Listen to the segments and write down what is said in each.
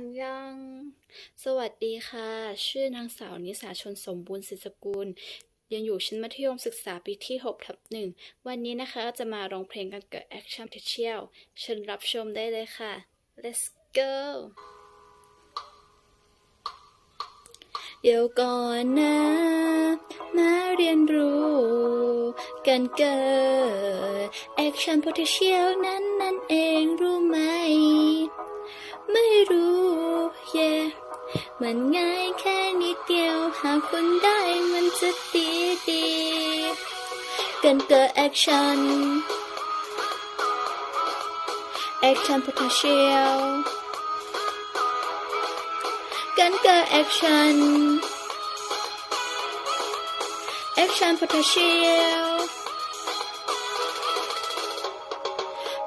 นยัง สวัสดีค่ะ ชื่อนางสาวนิสาชนสมบูรณ์ศิษกุลยังอยู่ชั้นมัธยมศึกษาปีที่6ทับหนึ่ง วันนี้นะคะจะมาร้องเพลงกันเกิด Action t e c h i a l เชิญรับชมได้เลยค่ะ let's go เดี๋ยวก่อนนะ มาเรียนรู้กันเกิด Action Potential นั้นนั่นเองรู้ไหม ไม่รู้ มันง่ายแค่นิดเดียว หากคุณได้มันจะดีดีกันเกิด Action Action Potential กันเกิด Action Action Potential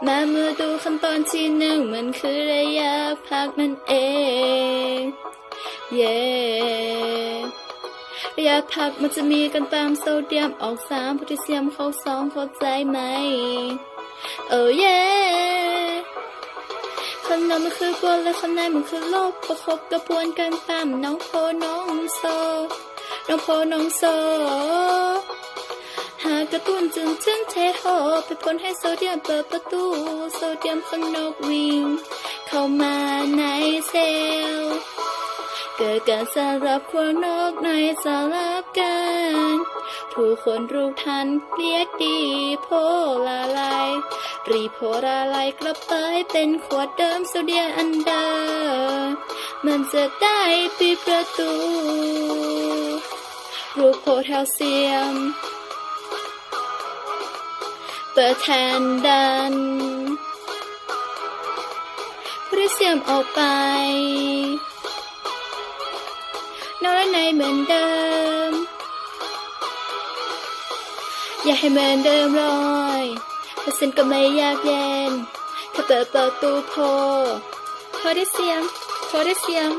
มาเมื่อดูขั้นตอนที่หนึ่งมันคือระยะพักนั่นเอง เย้ระยะพักมันจะมีกันตามโซเดียมออกสามโพแทสเซียมเข้าสองเข้าใจไหมโอ้เย้ข้างนอกมันคือบวกและข้างในมันคือลบประคบกระบวนการตามน้องโพน้องโซ น้องโพน้องโซ หากกระตุ้นจนถึงเทโฮไปพ่นให้โซเดียมเปิดประตู โซเดียมข้างนอกวิ่งเข้ามาในเซลล์ เกิดการสลับขั้วนอกในสลับกัน ทุกคนรู้ทันเรียกดีโพลาไลรีโพลาไลกลับไปเป็นขวดเดิมโซเดียอันเดิมมันจะได้ปิดประตูรูปโพแทสเซียม เปิดแทนดันพแทสเซียมออกไป นอยในเหมือนเดิม อย่าให้เหมือนเดิมเลยเปอร์เซ็นต์ก็ไม่ยากเย็น ถ้าเปิดประตูโพโพได้เซียมโพได้เซียม